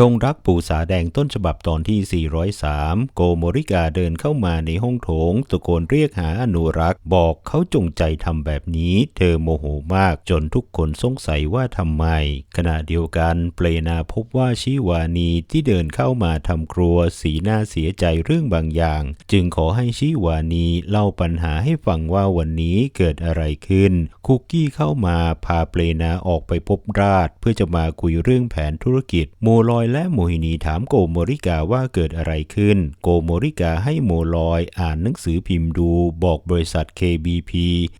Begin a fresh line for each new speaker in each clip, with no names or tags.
ดงรักปู่สาแดงต้นฉบับตอนที่ 403 โกโมริกาเดินเข้ามาในห้องโถงตะโกนเรียกหาอนุรักษ์ บอกเขาจงใจทำแบบนี้ เธอโมโหมากจนทุกคนสงสัยว่าทำไม ขณะเดียวกันเปลนาพบว่าชิวานีที่เดินเข้ามาทำครัวสีหน้าเสียใจเรื่องบางอย่าง จึงขอให้ชิวานีเล่าปัญหาให้ฟังว่าวันนี้เกิดอะไรขึ้น คุกกี้เข้ามาพาเปลนาออกไปพบราช เพื่อจะมาคุยเรื่องแผนธุรกิจโมลอยและโมหินีถามโกโมริกาว่าเกิดอะไรขึ้น โกโมริกาให้โมลอยอ่านหนังสือพิมพ์ดู บอกบริษัท KBP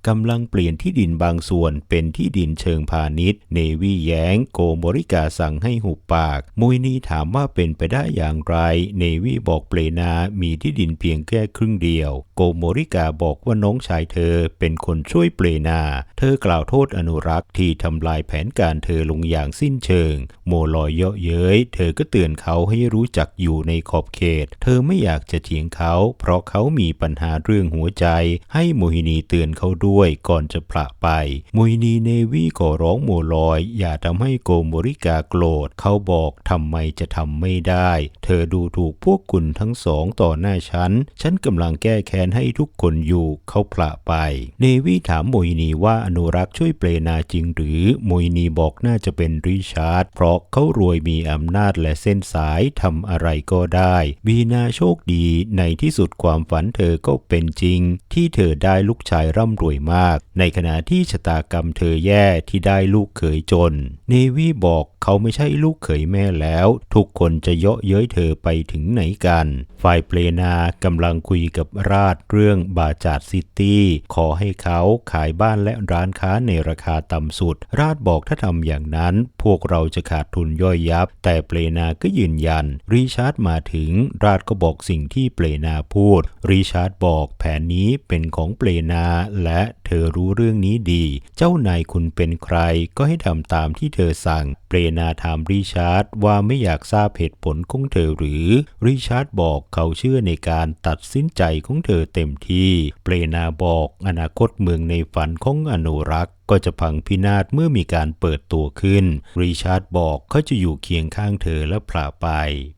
กำลังเปลี่ยนที่ดินบางส่วนเป็นที่ดินเชิงพาณิชย์ เนวีแย้ง โกโมริกาสั่งให้หุบปากโมหินีถามว่าเป็นไปได้อย่างไร เนวีบอกเปลนามีที่ดินเพียงแค่ครึ่งเดียว โกโมริกาบอกว่าน้องชายเธอเป็นคนช่วยเปลนา เธอกล่าวโทษอนุรักษ์ที่ทำลายแผนการเธอลงอย่างสิ้นเชิง โมลอยเยาะเย้ยเธอก็เตือนเขาให้รู้จักอยู่ในขอบเขต เธอไม่อยากจะเถียงเขา เพราะเขามีปัญหาเรื่องหัวใจ ให้โมหินีเตือนเขาด้วยก่อนจะพละไปโมหินีเนวีขอร้องโมลอย อย่าทำให้โกโมริกาโกรธ เขาบอกทำไมจะทำไม่ได้ เธอดูถูกพวกคุณทั้งสองต่อหน้าฉัน ฉันกำลังแก้แค้นให้ทุกคนอยู่เขาพละไป เนวีถามโมหินีว่าอนุรักษ์ช่วยเปลนาจริงหรือโมหินีบอกน่าจะเป็นริชาร์ดเพราะเขารวยมีอำนาจและเส้นสายทำอะไรก็ได้ วีนาโชคดีในที่สุดความฝันเธอก็เป็นจริง ที่เธอได้ลูกชายร่ำรวยมาก ในขณะที่ชะตากรรมเธอแย่ที่ได้ลูกเขยจน เนวีบอก เขาไม่ใช่ลูกเขยแม่แล้ว ทุกคนจะเยาะเย้ยเธอไปถึงไหนกัน ฝ่ายเปลนากำลังคุยกับราชเรื่องบาจาดซิตี้ ขอให้เขาขายบ้านและร้านค้าในราคาต่ำสุด ราชบอกถ้าทำอย่างนั้น พวกเราจะขาดทุนย่อยยับ แต่เปลนาก็ยืนยัน ริชาร์ดมาถึง ราชก็บอกสิ่งที่เปลนาพูด ริชาร์ดบอกแผนนี้เป็นของเปลนาและเธอรู้เรื่องนี้ดี เจ้านายคุณเป็นใครก็ให้ทำตามที่เธอสั่ง เปรนาถามริชาร์ดว่าไม่อยากทราบเหตุผลของเธอหรือ ริชาร์ดบอกเขาเชื่อในการตัดสินใจของเธอเต็มที่ เปรนาบอกอนาคตเมืองในฝันของอนุรักษ์ ก็จะพังพินาศเมื่อมีการเปิดตัวขึ้น ริชาร์ดบอกเขาจะอยู่เคียงข้างเธอและพลาไป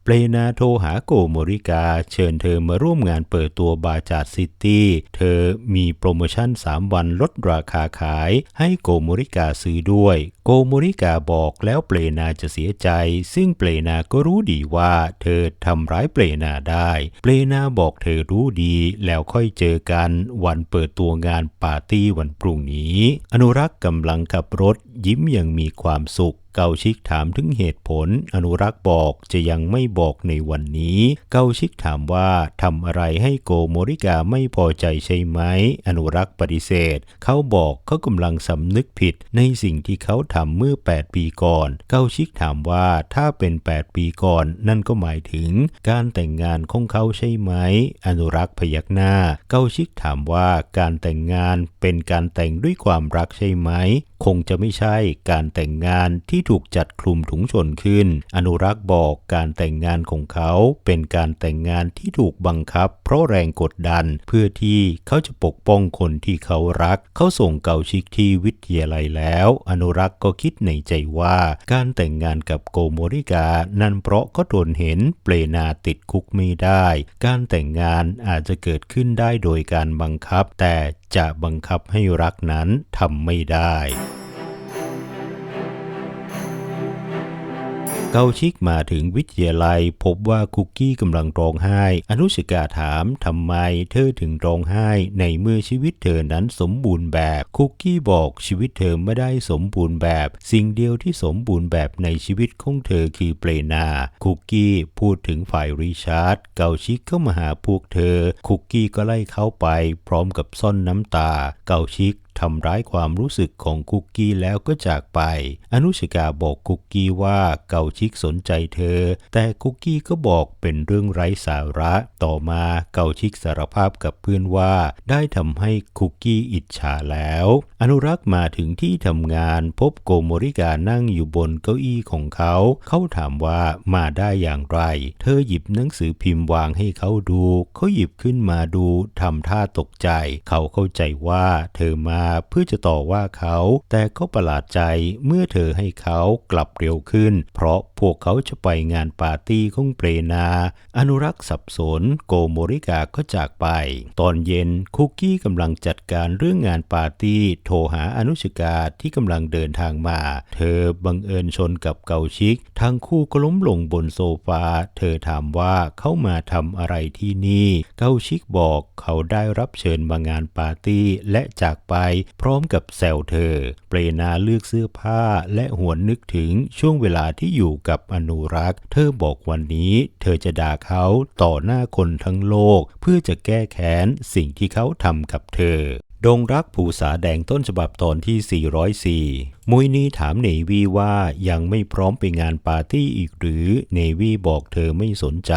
เปรนาโทรหาโกโมริกา เชิญเธอมาร่วมงานเปิดตัวบาจาดซิตี้ เธอมีโปรโมชั่น 3 วันลดราคาขายให้โกโมริกาซื้อด้วย โกโมริกาบอกแล้วเปรนาจะเสียใจ ซึ่งเปรนาก็รู้ดีว่าเธอทำร้ายเปรนาได้ เปรนาบอกเธอรู้ดีแล้วค่อยเจอกันวันเปิดตัวงานปาร์ตี้วันพรุ่งนี้ อนุรักกำลังขับรถยิ้มอย่างมีความสุข เกาชิกถามถึงเหตุผล อนุรักษ์บอกจะยังไม่บอกในวันนี้ เกาชิกถามว่าทำอะไรให้โกโมริกาไม่พอใจใช่ไหม อนุรักษ์ปฏิเสธ เขาบอกเขากำลังสำนึกผิดในสิ่งที่เขาทำเมื่อ 8 ปีก่อน เกาชิกถามว่าถ้าเป็น 8 ปีก่อน นั่นก็หมายถึงการแต่งงานของเขาใช่ไหม อนุรักษ์พยักหน้า เกาชิกถามว่าการแต่งงานเป็นการแต่งด้วยความรักใช่ไหม คงจะไม่ใช่การแต่งงานที่ถูกจัดคลุมถุงชนขึ้น อนุรักษ์บอกการแต่งงานของเขาเป็นการแต่งงานที่ถูกบังคับ เพราะแรงกดดันเพื่อที่เขาจะปกป้องคนที่เขารัก เขาส่งเกาชิกที่วิทยาลัยแล้ว อนุรักษ์ก็คิดในใจว่าการแต่งงานกับโกโมริกา นั่นเพราะก็ทนเห็นเปลนาติดคุกไม่ได้ การแต่งงานอาจจะเกิดขึ้นได้โดยการบังคับ แต่จะบังคับให้รักนั้นทำไม่ได้ เกาชิกมาถึงวิทยาลัย พบว่าคุกกี้กำลังร้องไห้ อนุชิกาถามทำไมเธอถึงร้องไห้ ในเมื่อชีวิตเธอนั้นสมบูรณ์แบบ คุกกี้บอกชีวิตเธอไม่ได้สมบูรณ์แบบ สิ่งเดียวที่สมบูรณ์แบบในชีวิตของเธอคือเปรนา คุกกี้พูดถึงฝ่ายริชาร์ดเกาชิกเข้ามาหาพวกเธอ คุกกี้ก็ไล่เขาไป พร้อมกับซ่อนน้ำตา เกาชิก ทำร้ายความรู้สึกของคุกกี้แล้วก็จากไป อนุชิกาบอกคุกกี้ว่าเกาชิกสนใจเธอ แต่คุกกี้ก็บอกเป็นเรื่องไร้สาระ ต่อมาเกาชิกสารภาพกับเพื่อนว่า ได้ทำให้คุกกี้อิจฉาแล้ว อนุรักษ์มาถึงที่ทำงานพบโกโมริกานั่งอยู่บนเก้าอี้ของเขา เขาถามว่ามาได้อย่างไร เธอหยิบหนังสือพิมพ์วางให้เขาดู เขาหยิบขึ้นมาดูทำท่าตกใจ เขาเข้าใจว่าเธอมาเพื่อจะต่อว่าเขา แต่ก็ประหลาดใจเมื่อเธอให้เขากลับเร็วขึ้น เพราะพวกเขาจะไปงานปาร์ตี้ของเปรนา อนุรักษ์สับสนโกโมริกาก็จากไป ตอนเย็นคุกกี้กำลังจัดการเรื่องงานปาร์ตี้โทรหาอนุชกาที่กำลังเดินทางมา เธอบังเอิญชนกับเกาชิก ทั้งคู่ก็ล้มลงบนโซฟา เธอถามว่าเขามาทำอะไรที่นี่ เกาชิกบอกเขาได้รับเชิญมางานปาร์ตี้และจากไปพร้อมกับแซวเธอ เปรนาเลือกเสื้อผ้าและหวนนึกถึงช่วงเวลาที่อยู่กับอนุรักษ์ เธอบอกวันนี้เธอจะด่าเขาต่อหน้าคนทั้งโลก เพื่อจะแก้แค้นสิ่งที่เขาทำกับเธอดงรักผูสาแดงต้นฉบับตอนที่ 404 มุยนีถามเนวีว่ายังไม่พร้อมไปงานปาร์ตี้อีกหรือ เนวีบอกเธอไม่สนใจ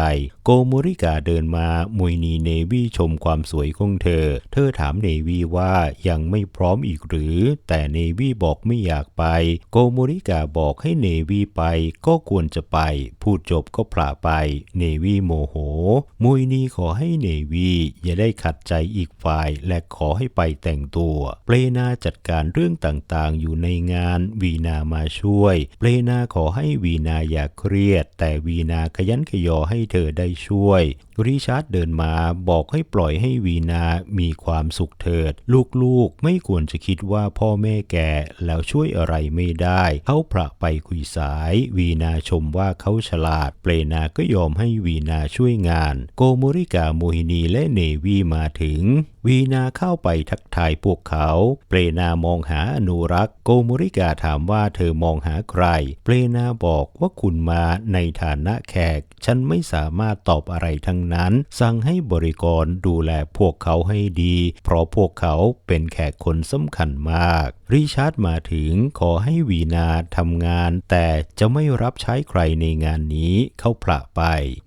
โกโมริกาเดินมามุยนีเนวีชมความสวยของเธอ เธอถามเนวีว่ายังไม่พร้อมอีกหรือ แต่เนวีบอกไม่อยากไป โกโมริกาบอกให้เนวีไปก็ควรจะไป พูดจบก็พลาไป เนวีโมโหมุยนีขอให้เนวีอย่าได้ขัดใจอีกฝ่าย และขอให้ไปแต่งตัว เปรนาจัดการเรื่องต่างๆ อยู่ในงานวีนามาช่วย เปรนาขอให้วีนาอย่าเครียด แต่วีนาขยันขยอให้เธอได้ช่วย ริชาร์ดเดินมาบอกให้ปล่อยให้วีนามีความสุขเถิด ลูกๆไม่ควรจะคิดว่าพ่อแม่แก่แล้วช่วยอะไรไม่ได้ เขาพระไปคุยสาย วีนาชมว่าเขาฉลาด เปรนาก็ยอมให้วีนาช่วยงาน โกโมริกาโมฮินีและเนวีมาถึง วีนาเข้าไปทักทายพวกเขา เปรนามองหาอนุรักษ์ โกโมริกาถามว่าเธอมองหาใคร เปรนาบอกว่าคุณมาในฐานะแขก ฉันไม่สามารถตอบอะไรทั้งนั้น สั่งให้บริกรดูแลพวกเขาให้ดี เพราะพวกเขาเป็นแขกคนสำคัญมาก ริชาร์ดมาถึงขอให้วีนาทำงาน แต่จะไม่รับใช้ใครในงานนี้เขาพระไป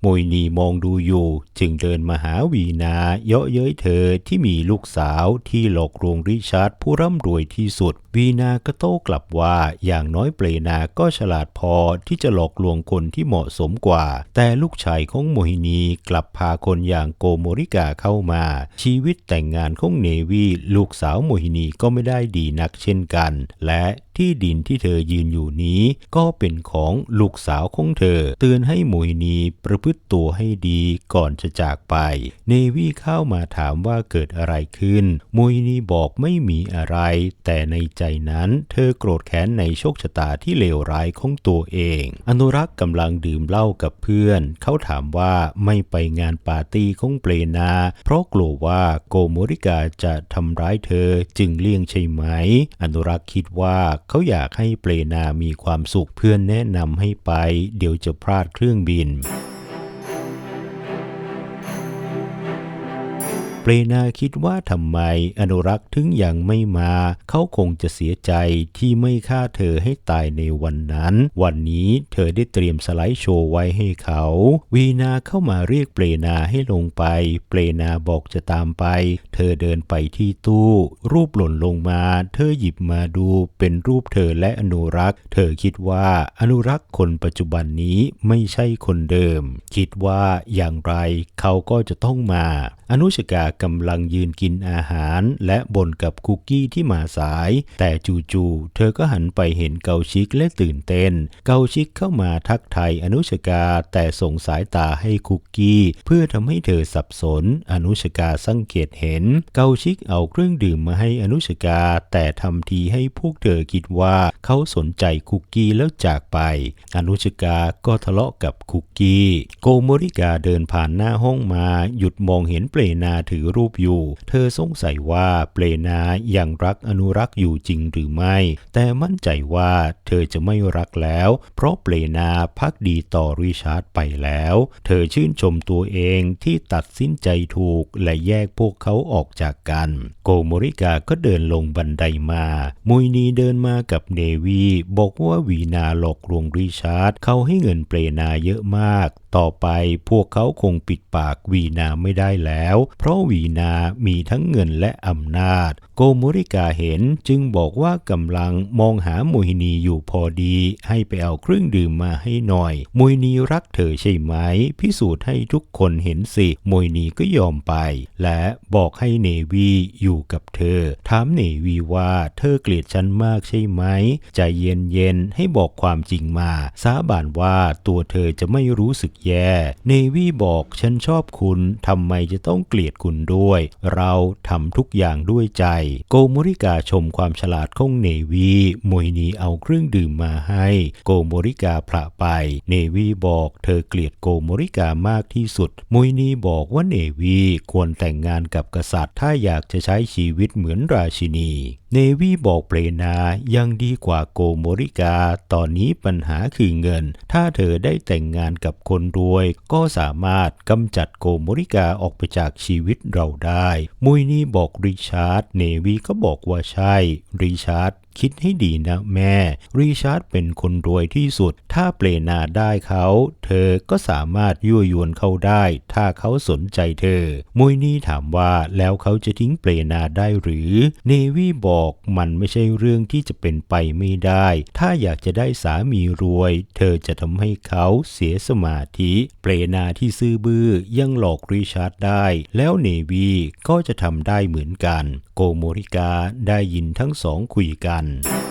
มวยนีมองดูอยู่ จึงเดินมาหาวีนาเยาะเย้ยเธอที่มีลูกสาวที่หลอกลวงริชาร์ดผู้ร่ำรวยที่สุด วีนาก็โต้กลับว่าอย่างน้อยเปรนาก็ฉลาดพอที่จะหลอกลวงคนที่เหมาะสมกว่า แต่ลูกชายของโมฮินีกลับพาคนอย่างโกโมริกาเข้ามา ชีวิตแต่งงานของเนวีลูกสาวโมฮินีก็ไม่ได้ดีนักเช่นกัน และ ที่ดินที่เธอยืนอยู่นี้ ก็เป็นของลูกสาวของเธอ เตือนให้โมฮินีประพฤติตัวให้ดีก่อนจะจากไป เนวี่เข้ามาถามว่าเกิดอะไรขึ้นโมฮินีบอกไม่มีอะไร แต่ในใจนั้นเธอโกรธแค้นในโชคชะตาที่เลวร้ายของตัวเอง อนุรักษ์กำลังดื่มเหล้ากับเพื่อน เขาถามว่าไม่ไปงานปาร์ตี้ของเปรนา เพราะกลัวว่าโกโมริกาจะทำร้ายเธอจึงเลี่ยงใช่ไหม อนุรักษ์คิดว่าเขาอยากให้เปรนามีความสุขเพื่อนแนะนำให้ไป เดี๋ยวจะพลาดเครื่องบิน เปรนาคิดว่าทำไมอนุรักษ์ถึงยังไม่มา เขาคงจะเสียใจที่ไม่ฆ่าเธอให้ตายในวันนั้น วันนี้เธอได้เตรียมสไลด์โชว์ไว้ให้เขา วีนาเข้ามาเรียกเปรนาให้ลงไป เปรนาบอกจะตามไป เธอเดินไปที่ตู้ รูปหล่นลงมา เธอหยิบมาดูเป็นรูปเธอและอนุรักษ์ เธอคิดว่าอนุรักษ์คนปัจจุบันนี้ไม่ใช่คนเดิม คิดว่าอย่างไรเขาก็จะต้องมา อนุชกากำลังยืนกินอาหาร และบ่นกับคุกกี้ที่มาสาย แต่จู่ๆเธอก็หันไปเห็นเกาชิกและตื่นเต้น เกาชิกเข้ามาทักทายอนุชกาแต่ส่งสายตาให้คุกกี้ เพื่อทำให้เธอสับสน อนุชกาสังเกตเห็น เกาชิกเอาเครื่องดื่มมาให้อนุชกา แต่ทำทีให้พวกเธอคิดว่าเขาสนใจคุกกี้แล้วจากไป อนุชกาก็ทะเลาะกับคุกกี้ โกโมริกาเดินผ่านหน้าห้องมา หยุดมองเห็นเปลนาถือรูปอยู่ เธอสงสัยว่าเปลนายังรักอนุรักษ์อยู่จริงหรือไม่ แต่มั่นใจว่าเธอจะไม่รักแล้ว เพราะเปลนาพักดีต่อริชาร์ดไปแล้ว เธอชื่นชมตัวเองที่ตัดสินใจถูกและแยกพวกเขาออกจากกัน โกโมริกาก็เดินลงบันไดมา มุยนีเดินมากับเนวีบอกว่าวีนาหลอกลวงริชาร์ดเขาให้เงินเปลนาเยอะมาก ต่อไปพวกเขาคงปิดปากวีนาไม่ได้แล้ว เพราะวีวีนามีทั้งเงินและอำนาจ โกโมริกาเห็นจึงบอกว่ากำลังมองหาโมฮินีอยู่พอดี ให้ไปเอาเครื่องดื่มมาให้หน่อย โมฮินีรักเธอใช่ไหม พิสูจน์ให้ทุกคนเห็นสิ โมฮินีก็ยอมไป และบอกให้เนวีอยู่กับเธอ ถามเนวีว่าเธอเกลียดฉันมากใช่ไหม ใจเย็นๆให้บอกความจริงมา สาบานว่าตัวเธอจะไม่รู้สึกแย่ เนวีบอกฉันชอบคุณทำไมจะต้องเกลียดคุณด้วย เราทำทุกอย่างด้วยใจ โกโมริกาชมความฉลาดของเนวีมวยนีเอาเครื่องดื่มมาให้ โกโมริกาพระไป เนวีบอกเธอเกลียดโกโมริกามากที่สุดมวยนีบอกว่าเนวีควรแต่งงานกับกษัตริย์ ถ้าอยากจะใช้ชีวิตเหมือนราชินี เนวีบอกเปรนายังดีกว่าโกโมริกา ตอนนี้ปัญหาคือเงิน ถ้าเธอได้แต่งงานกับคนรวย ก็สามารถกำจัดโกโมริกาออกไปจากชีวิตเราได้ มุยนี่บอกริชาร์ด เนวีก็บอกว่าใช่ ริชาร์ด คิดให้ดีนะแม่ ริชาร์ดเป็นคนรวยที่สุด ถ้าเปลนาได้เขา เธอก็สามารถยั่วยวนเขาได้ ถ้าเขาสนใจเธอ มุยนี่ถามว่าแล้วเขาจะทิ้งเปลนาได้หรือ เนวี่บอกมันไม่ใช่เรื่องที่จะเป็นไปไม่ได้ ถ้าอยากจะได้สามีรวย เธอจะทำให้เขาเสียสมาธิ เปลนาที่ซื่อบื้อยังหลอกริชาร์ดได้ แล้วเนวีก็จะทำได้เหมือนกัน โกโมริกาได้ยินทั้งสองคุยกันกัน